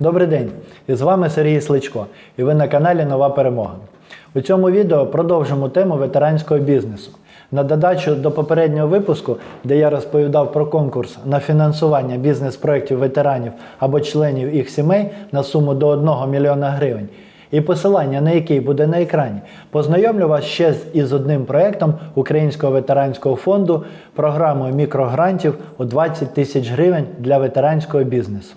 Добрий день! І з вами Сергій Сличко, і ви на каналі Нова Перемога. У цьому відео продовжимо тему ветеранського бізнесу. На додачу до попереднього випуску, де я розповідав про конкурс на фінансування бізнес-проєктів ветеранів або членів їх сімей на суму до 1 мільйона гривень, і посилання на який буде на екрані, познайомлю вас ще із одним проєктом Українського ветеранського фонду програмою мікрогрантів у 20 тисяч гривень для ветеранського бізнесу.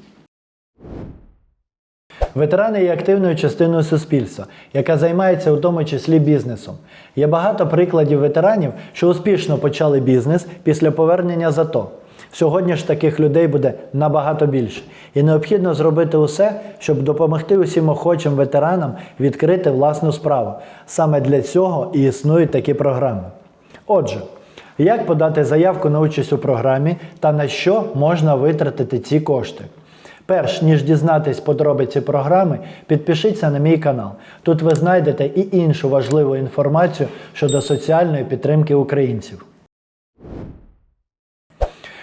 Ветерани є активною частиною суспільства, яка займається у тому числі бізнесом. Є багато прикладів ветеранів, що успішно почали бізнес після повернення з АТО. Сьогодні ж таких людей буде набагато більше, і необхідно зробити усе, щоб допомогти усім охочим ветеранам відкрити власну справу. Саме для цього і існують такі програми. Отже, як подати заявку на участь у програмі та на що можна витратити ці кошти? Перш ніж дізнатись подробиці програми, підпишіться на мій канал. Тут ви знайдете і іншу важливу інформацію щодо соціальної підтримки українців.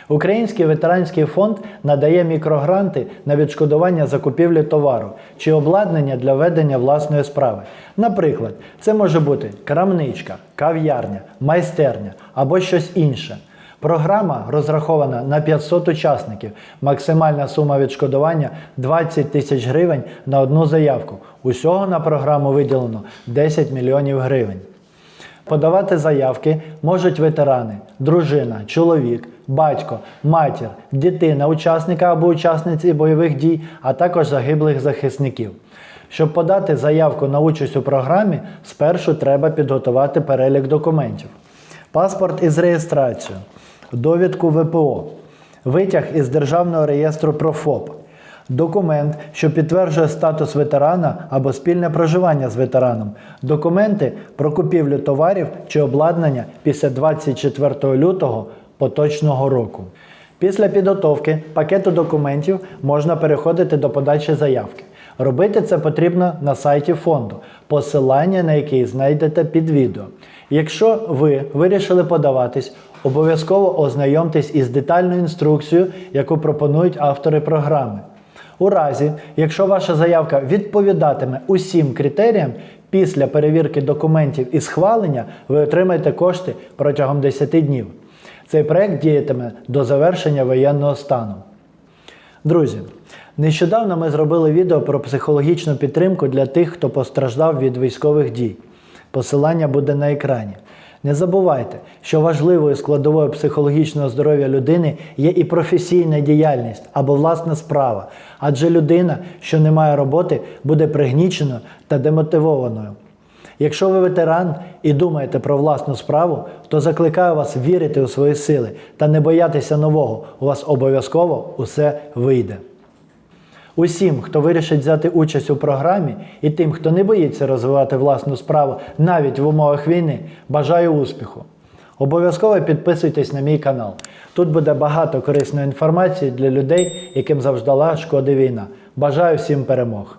Український ветеранський фонд надає мікрогранти на відшкодування закупівлі товару чи обладнання для ведення власної справи. Наприклад, це може бути крамничка, кав'ярня, майстерня або щось інше. Програма розрахована на 500 учасників. Максимальна сума відшкодування 20 тисяч гривень на одну заявку. Усього на програму виділено 10 мільйонів гривень. Подавати заявки можуть ветерани, дружина, чоловік, батько, матір, дитина, учасника або учасниці бойових дій, а також загиблих захисників. Щоб подати заявку на участь у програмі, спершу треба підготувати перелік документів: паспорт із реєстрацією, довідку ВПО, витяг із Державного реєстру про ФОП, Документ, що підтверджує статус ветерана або спільне проживання з ветераном. Документи про купівлю товарів чи обладнання після 24 лютого поточного року. Після підготовки пакету документів можна переходити до подачі заявки. Робити це потрібно на сайті фонду, посилання на який знайдете під відео. Якщо ви вирішили подаватись, обов'язково ознайомтесь із детальною інструкцією, яку пропонують автори програми. У разі, якщо ваша заявка відповідатиме усім критеріям, після перевірки документів і схвалення ви отримаєте кошти протягом 10 днів. Цей проект діятиме до завершення воєнного стану. Друзі, нещодавно ми зробили відео про психологічну підтримку для тих, хто постраждав від військових дій. Посилання буде на екрані. Не забувайте, що важливою складовою психологічного здоров'я людини є і професійна діяльність або власна справа, адже людина, що не має роботи, буде пригніченою та демотивованою. Якщо ви ветеран і думаєте про власну справу, то закликаю вас вірити у свої сили та не боятися нового. У вас обов'язково усе вийде. Усім, хто вирішить взяти участь у програмі, і тим, хто не боїться розвивати власну справу навіть в умовах війни, бажаю успіху. Обов'язково підписуйтесь на мій канал. Тут буде багато корисної інформації для людей, яким завждала шкоди війна. Бажаю всім перемог!